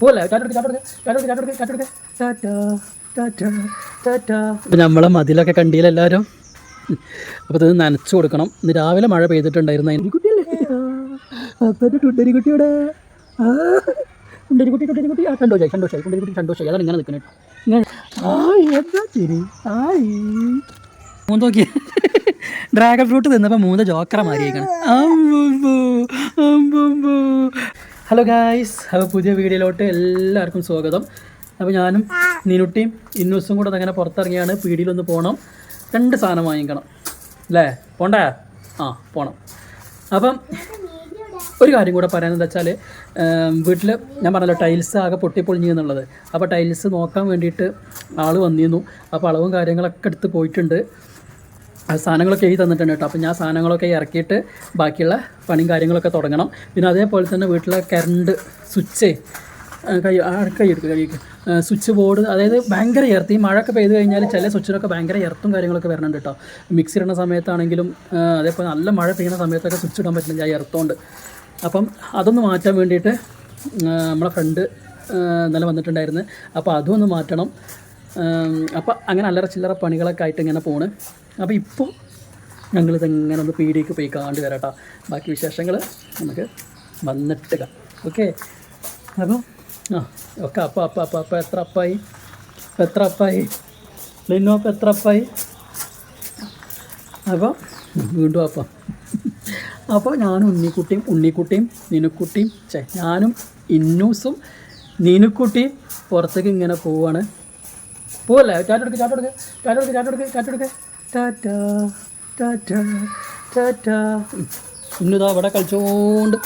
പോലെ നമ്മളെ മതിലൊക്കെ കണ്ടില്ല എല്ലാവരും അപ്പോൾ ഇത് നനച്ചു കൊടുക്കണം. ഇന്ന് രാവിലെ മഴ പെയ്തിട്ടുണ്ടായിരുന്നു. അതിന് കുട്ടിയല്ലേ അപ്പം കുട്ടിയുടെ ടുണ്ടരിക്കുട്ടി കുട്ടി ആ സന്തോഷമായി സന്തോഷമായി ടുണ്ടരിക്കുട്ടി സന്തോഷമായി അതാണ് ഇങ്ങനെ നിൽക്കുന്നത്. ഇങ്ങനെ. ആയ് എന്താ ശരി ആയി. മൂന്ന് നോക്കി ഡ്രാഗൺ ഫ്രൂട്ട് തിന്നപ്പോൾ മൂന്ന് ജോക്കറ മാറിയേക്കണം. ഹലോ ഗായ്സ് ഹലോ പുതിയ വീഡിയോയിലോട്ട് എല്ലാവർക്കും സ്വാഗതം. അപ്പോൾ ഞാനും നിനുട്ടിയും ഇന്നൂസും കൂടെ അങ്ങനെ പുറത്തിറങ്ങിയാണ്. പീടിയിലൊന്ന് പോകണം രണ്ട് സാധനം വാങ്ങിക്കണം. അല്ലേ? പോണ്ടേ? ആ പോണം. അപ്പം ഒരു കാര്യം കൂടെ പറയാനെന്ന് വെച്ചാൽ വീട്ടിൽ ഞാൻ പറഞ്ഞല്ലോ ടൈൽസ് ആകെ പൊട്ടിപ്പൊളിഞ്ഞു എന്നുള്ളത്. അപ്പോൾ ടൈൽസ് നോക്കാൻ വേണ്ടിയിട്ട് ആൾ വന്നിരുന്നു. അപ്പോൾ അളവും കാര്യങ്ങളൊക്കെ എടുത്ത് പോയിട്ടുണ്ട്. സാധനങ്ങളൊക്കെ എഴുതി തന്നിട്ടുണ്ട് കേട്ടോ. അപ്പോൾ ഞാൻ സാധനങ്ങളൊക്കെ ഇറക്കിയിട്ട് ബാക്കിയുള്ള പണിയും കാര്യങ്ങളൊക്കെ തുടങ്ങണം. പിന്നെ അതേപോലെ തന്നെ വീട്ടിലെ കറണ്ട് സ്വിച്ച് കൈ കൈ എടുക്കുക കൈ സ്വിച്ച് ബോർഡ് അതായത് ഭയങ്കര എർത്ത് ഈ മഴയൊക്കെ പെയ്ത് കഴിഞ്ഞാൽ ചില സ്വിച്ചിനൊക്കെ ഭയങ്കര ഇർത്തും കാര്യങ്ങളൊക്കെ വരുന്നുണ്ട് കേട്ടോ. മിക്സി ഇടുന്ന സമയത്താണെങ്കിലും അതേപോലെ നല്ല മഴ പെയ്യുന്ന സമയത്തൊക്കെ സ്വിച്ച് ഇടാൻ പറ്റില്ല ആ എർത്തോണ്ട് അപ്പം അതൊന്ന് മാറ്റാൻ വേണ്ടിയിട്ട് നമ്മളെ ഫ്രണ്ട് ഇന്നലെ വന്നിട്ടുണ്ടായിരുന്നു. അപ്പോൾ അതും ഒന്ന് മാറ്റണം. അപ്പോൾ അങ്ങനെ അല്ലറ ചില്ലറ പണികളൊക്കെ ആയിട്ട് ഇങ്ങനെ പോണ്. അപ്പോൾ ഇപ്പോൾ ഞങ്ങളിതെങ്ങനെ ഒന്ന് പീടിക്ക് പോയി കാണ്ട് വരാട്ടോ. ബാക്കി വിശേഷങ്ങൾ നമുക്ക് വന്നിട്ട് കാണാം ഓക്കെ അപ്പോൾ ആ ഒക്കെ അപ്പം അപ്പം അപ്പം അപ്പം എത്ര അപ്പായി? എത്ര അപ്പായി? ലിനോ അപ്പം എത്ര അപ്പായി? അപ്പോൾ വീണ്ടും അപ്പം. അപ്പോൾ ഞാനും ഉണ്ണിക്കുട്ടിയും ഉണ്ണിക്കുട്ടിയും നിനുക്കുട്ടിയും ചേ ഞാനും ഇന്നൂസും നിനുക്കുട്ടിയും പുറത്തേക്ക് ഇങ്ങനെ പോവാണ്. പോവല്ലേ? ചാറ്റെടുക്ക് ചാറ്റെടുക്ക് ചാറ്റെടുക്ക് ചാറ്റെടുക്ക് ചാറ്റെടുക്ക്. ടാറ്റ ടാറ്റാ ടാറ്റാ ഇന്നിതാ അവിടെ കളിച്ചോണ്ട്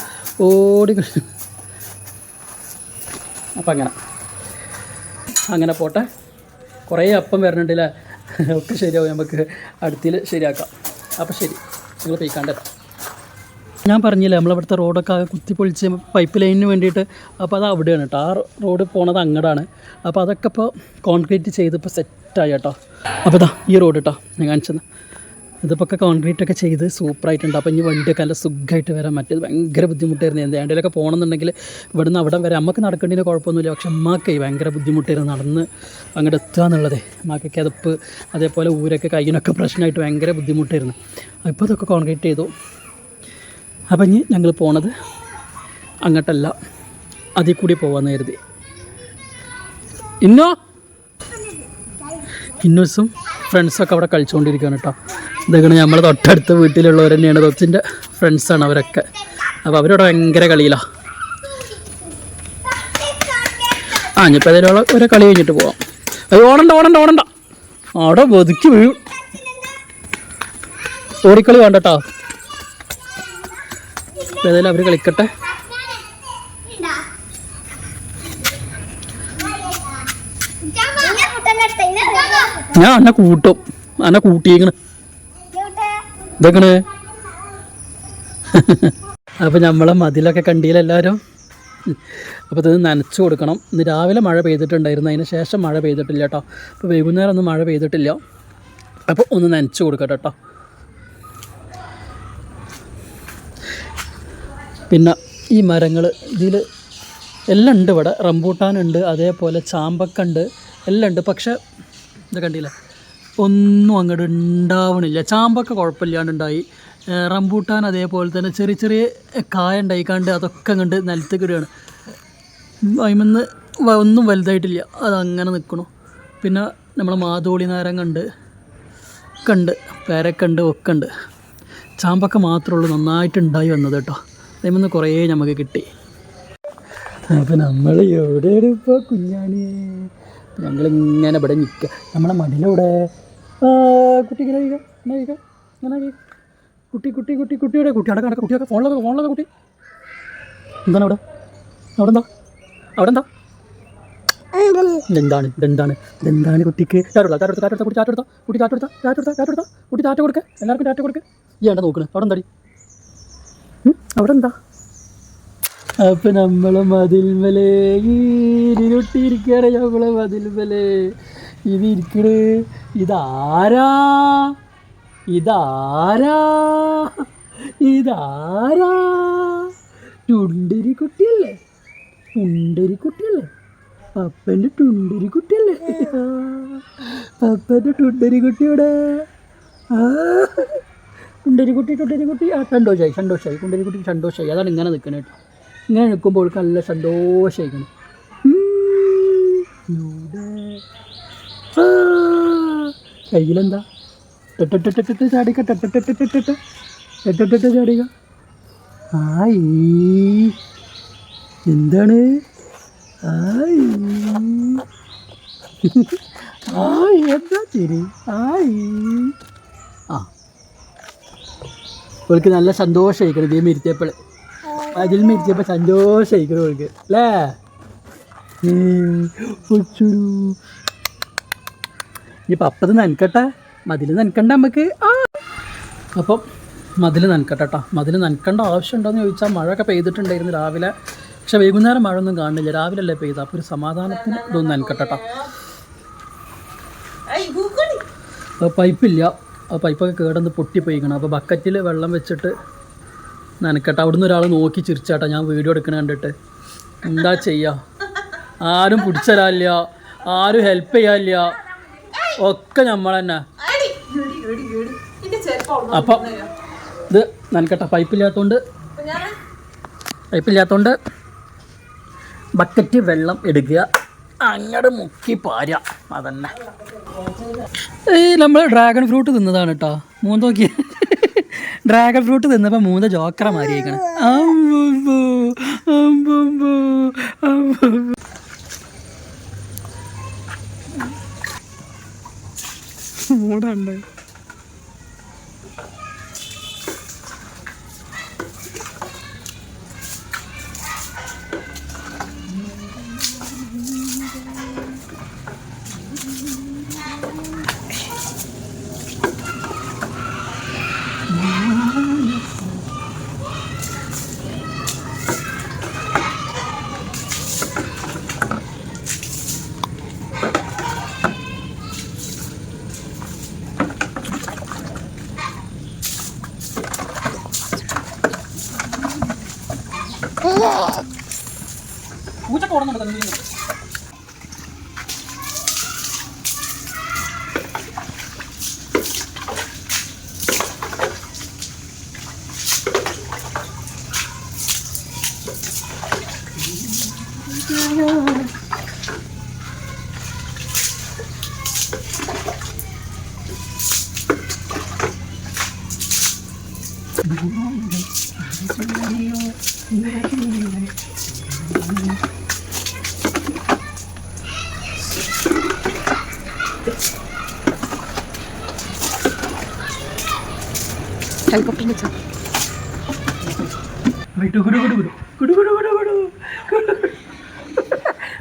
ഓടി അപ്പം അങ്ങനെ. അങ്ങനെ പോട്ടെ. കുറേ അപ്പം വരണുണ്ടല്ലേ? ഒക്കെ ശരിയാവും. നമുക്ക് അടുത്തിൽ ശരിയാക്കാം. അപ്പം ശരി. നിങ്ങൾ പോയിക്കാണ്ടെത്താം ഞാൻ പറഞ്ഞില്ലേ നമ്മളിവിടുത്തെ റോഡൊക്കെ ആകെ കുത്തിപ്പൊളിച്ച് പൈപ്പ് ലൈനിന് വേണ്ടിയിട്ട്. അപ്പോൾ അത് അവിടെയാണ് കേട്ടോ ആ റോഡ് പോണത് അങ്ങടാണ്. അപ്പോൾ അതൊക്കെ ഇപ്പോൾ കോൺക്രീറ്റ് ചെയ്ത് ഇപ്പോൾ സെറ്റായി കേട്ടോ അപ്പോൾ ഇതാ ഈ റോഡ് കേട്ടോ ഞാൻ കാണിച്ചത് ഇതിപ്പോൾ ഒക്കെ കോൺക്രീറ്റ് ഒക്കെ ചെയ്ത് സൂപ്പറായിട്ടുണ്ട് അപ്പോൾ ഇനി വണ്ടിയൊക്കെ നല്ല സുഖമായിട്ട് വരാൻ മറ്റേത് ഭയങ്കര ബുദ്ധിമുട്ടായിരുന്നു. എന്ത് ഏണ്ടയിലൊക്കെ പോകണമെന്നുണ്ടെങ്കിൽ ഇവിടുന്ന് അവിടെ വരെ അമ്മയ്ക്ക് നടക്കേണ്ടതിന് കുഴപ്പമൊന്നുമില്ല. പക്ഷെ അമ്മയ്ക്ക് ഭയങ്കര ബുദ്ധിമുട്ടായിരുന്നു നടന്ന് അങ്ങോട്ട് എത്തുക എന്നുള്ളത് അമ്മയ്ക്ക് കിതപ്പ് അതേപോലെ ഊരൊക്കെ കയ്യിനൊക്കെ പ്രശ്നമായിട്ട് ഭയങ്കര ബുദ്ധിമുട്ടായിരുന്നു. അപ്പോൾ ഇതൊക്കെ കോൺക്രീറ്റ് ചെയ്തു. അപ്പം ഇനി ഞങ്ങൾ പോണത് അങ്ങോട്ടല്ല അതിൽ കൂടി പോവാന്ന് കരുതി. ഇന്നോ? ഇന്നോസും ഫ്രണ്ട്സൊക്കെ അവിടെ കളിച്ചുകൊണ്ടിരിക്കുകയാണ് കേട്ടോ ഇതൊക്കെ നമ്മൾ തൊട്ടടുത്ത വീട്ടിലുള്ളവർ തന്നെയാണ് തൊച്ചിന്റെ ഫ്രണ്ട്സാണ് അവരൊക്കെ. അപ്പോൾ അവരോട് ഭയങ്കര കളിയിലാണ് ആ ഇനിയിപ്പോൾ അതിലുള്ള ഒരു കളി കഴിഞ്ഞിട്ട് പോവാം. അത് ഓടണ്ട ഓടണ്ട ഓടണ്ട. അവിടെ ഒതുക്കി വീഴും. ഓടിക്കളി വേണ്ട കേട്ടോ ഏതായാലും അവർ കളിക്കട്ടെ. ഞാൻ അന്നെ കൂട്ടും. അന്നെ കൂട്ടിയേക്കണ്. ഇതൊക്കെയാണ് അപ്പോൾ നമ്മളെ മതിലൊക്കെ കണ്ടില്ല എല്ലാവരും അപ്പോൾ ഇത് നനച്ചു കൊടുക്കണം. ഇന്ന് രാവിലെ മഴ പെയ്തിട്ടുണ്ടായിരുന്നു. അതിന് ശേഷം മഴ പെയ്തിട്ടില്ല കേട്ടോ. അപ്പോൾ വൈകുന്നേരം ഒന്നും മഴ പെയ്തിട്ടില്ല. അപ്പോൾ ഒന്ന് നനച്ചു കൊടുക്കട്ടോ കേട്ടോ. പിന്നെ ഈ മരങ്ങൾ ഇതിൽ എല്ലാം ഉണ്ട് ഇവിടെ. റംബൂട്ടാനുണ്ട് അതേപോലെ ചാമ്പക്കുണ്ട് എല്ലാം ഉണ്ട്. പക്ഷെ ഇത് കണ്ടില്ല? ഒന്നും അങ്ങോട്ട് ഉണ്ടാവണില്ല. ചാമ്പക്ക കുഴപ്പമില്ലാണ്ടുണ്ടായി. റംബൂട്ടാൻ അതേപോലെ തന്നെ ചെറിയ ചെറിയ കായ ഉണ്ടായിക്കാണ്ട് അതൊക്കെ അങ്ങോട്ട് നിലത്തേക്ക് ഇടുകയാണ്. അതിമെന്ന് ഒന്നും വലുതായിട്ടില്ല. അതങ്ങനെ നിൽക്കണു പിന്നെ നമ്മൾ മാതോളി നാരങ്ങ കണ്ട് ഒക്കെ ഉണ്ട്. പേരക്കുണ്ട് ഒക്കെ ഉണ്ട്. ചാമ്പക്ക മാത്രമേ ഉള്ളൂ നന്നായിട്ട് ഉണ്ടായി വന്നത് കേട്ടോ. അതിമെന്ന് കുറേ നമുക്ക് കിട്ടി. അപ്പം നമ്മൾ എവിടെയാണ് ഇപ്പോൾ കുഞ്ഞാണി? ഞങ്ങളിങ്ങനെ ഇവിടെ നിൽക്കുക നമ്മളെ മടിയിലൂടെ കുട്ടി ഇങ്ങനെ ഇങ്ങനെ ഇങ്ങനെ കുട്ടി കുട്ടി കുട്ടി കുട്ടിയുടെ കുട്ടി അടക്കം അടക്കം കുട്ടിയൊക്കെ ഫോണിലൊക്കെ ഫോണിലൊക്കെ കുട്ടി. എന്താണ് അവിടെ? അവിടെ എന്താ? അവിടെ എന്താ? ഇതെന്താണ്? ഇതെന്താണ്? ഇതെന്താണ് കുട്ടിക്ക്? ചാറ്റെടുത്ത ചാറ്റെടുത്ത ചാറ്റെടുത്ത കുട്ടി ചാറ്റെടുത്ത. കുട്ടി ചാറ്റെടുത്ത ചാറ്റെടുത്ത ചാറ്റെടുത്ത. കുട്ടി ചാറ്റ കൊടുക്കുക എല്ലാവർക്കും ചാറ്റ കൊടുക്കുക ഈ ഏണ്ട നോക്കണേ. അവിടെ എന്താടി? അവിടെ എന്താ അപ്പൊ നമ്മളെ മതിൽമലേ ഇരുട്ടിരിക്കാണ് നമ്മളെ മതിൽമലേ ഇത് ഇരിക്കണ്. ഇതാരാ? ഇതാരാ? ഇതാരാ? ടുണ്ടരി കുട്ടിയല്ലേ ടുണ്ടരി കുട്ടിയല്ലേ പപ്പന്റെ ടുണ്ടരി കുട്ടിയല്ലേ പപ്പന്റെ ടുണ്ടരി കുട്ടിയുടെ ആ കുണ്ടരി കുട്ടി കുണ്ടരി കുട്ടി ആ സന്തോഷമായി സന്തോഷമായി കുണ്ടരി കുട്ടിക്ക് സന്തോഷമായി അതാണ് ഇങ്ങനെ നിൽക്കുന്നത് ഇങ്ങനെ നിൽക്കുമ്പോൾ അവൾക്ക് നല്ല സന്തോഷമായിക്കണം കയ്യിലെന്താ ടെട്ടിട്ടിട്ടിട്ട് ചാടിക്ക ടെട്ടെട്ടെട്ടെട്ടെ ടെട്ടിട്ടിട്ട് ആയി എന്താണ് ആയി ആയി എന്താ ശരി ആയി ആ അവൾക്ക് നല്ല സന്തോഷമായിരിക്കണം ഇതേ ഇരുത്തിയപ്പോൾ അതിൽ മിരിച്ചപ്പോൾ സന്തോഷമായിരിക്കണം ഓൾക്ക് അല്ലേ? ഇനിയിപ്പോൾ അപ്പത് നനക്കട്ടെ. മതിൽ നനക്കണ്ട നമുക്ക്. ആ. അപ്പം മതിൽ നനക്കട്ടെ കേട്ടോ. മതിൽ നനക്കേണ്ട ആവശ്യമുണ്ടോയെന്ന് ചോദിച്ചാൽ മഴയൊക്കെ പെയ്തിട്ടുണ്ടായിരുന്നു രാവിലെ. പക്ഷെ വൈകുന്നേരം മഴ ഒന്നും കാണുന്നില്ല രാവിലെ അല്ലേ പെയ്ത അപ്പോൾ ഒരു സമാധാനത്തിന് ഇതൊന്നും നനക്കട്ടെ കേട്ടോ. പൈപ്പില്ല. ആ പൈപ്പൊക്കെ കേടന്ന് പൊട്ടിപ്പോയിക്കണം. അപ്പോൾ ബക്കറ്റിൽ വെള്ളം വെച്ചിട്ട് നനക്കട്ടെ. അവിടുന്ന് ഒരാൾ നോക്കി ചിരിച്ചാട്ടെ. ഞാൻ വീഡിയോ എടുക്കണ കണ്ടിട്ട്. എന്താ ചെയ്യുക ആരും പിടിച്ചരാല്ല ആരും ഹെൽപ്പ് ചെയ്യാല്ല ഒക്കെ നമ്മൾ തന്നെ അപ്പം ഇത് നനക്കട്ടെ. പൈപ്പില്ലാത്തതുകൊണ്ട് പൈപ്പില്ലാത്തതുകൊണ്ട് ബക്കറ്റ് വെള്ളം എടുക്കുക. അങ്ങോട്ട് മുക്കി പാര. അതന്നെ. ഈ നമ്മൾ ഡ്രാഗൺ ഫ്രൂട്ട് തിന്നതാണ് കേട്ടോ മൂന്ന് നോക്കി ഡ്രാഗൺ ഫ്രൂട്ട് തിന്നപ്പോൾ മൂന്ന് ജോക്കറ മാറിയേക്കണം. മൂടുണ്ട്?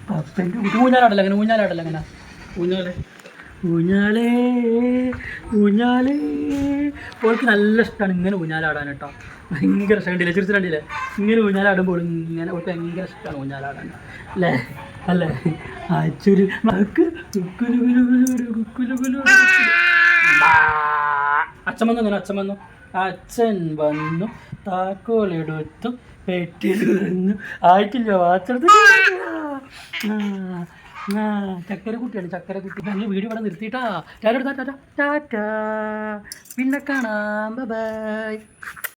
പപ്പന്റെ കുട്ടി ഊഞ്ഞാലാടല്ല അങ്ങനെ ഊഞ്ഞാലാടല്ല അങ്ങനെ? ഊഞ്ഞാലേ. ഊഞ്ഞാലേ. ഊഞ്ഞാലേ. ഓൾക്ക് നല്ല ഇഷ്ടമാണ് ഇങ്ങനെ ഊഞ്ഞാലാടാൻ കേട്ടോ. ഭയങ്കര ഇഷ്ടം. കണ്ടില്ലേ? ഇങ്ങനെ ഊഞ്ഞാലാടുമ്പോൾ ഇങ്ങനെ ഓൾക്ക് ഭയങ്കര ഇഷ്ടമാണ് ഊഞ്ഞാലാടാൻ അല്ലേ? അല്ലേ? അച്ചൊരു മക്ക്. കുലു അച്ഛൻ വന്നു അങ്ങനെ അച്ഛൻ വന്നു. അച്ഛൻ വന്നു. താക്കോലെടുത്തു. പെട്ടി തുറന്നു ആയിട്ടില്ല വാച്ചെടുത്ത് ചക്കര കുട്ടിയാണ് ചക്കര കുട്ടി. ഞങ്ങൾ വീഡിയോ ഇവിടെ നിർത്തിയിട്ടാ. ടാറ്റ ടാറ്റ ടാറ്റ പിന്നെ കാണാം. ബൈ.